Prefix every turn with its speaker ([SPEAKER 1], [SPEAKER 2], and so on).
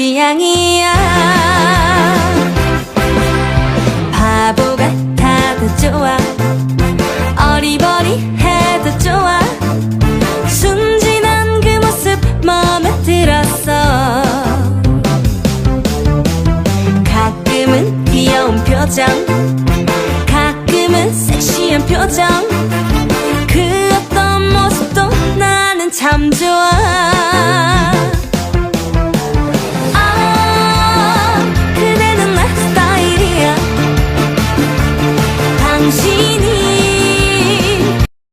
[SPEAKER 1] 취향이야. 표정. 가끔은 섹시한 표정. 그 어떤 모습도 나는 참 좋아. 아, 그대는 내 스타일이야. 당신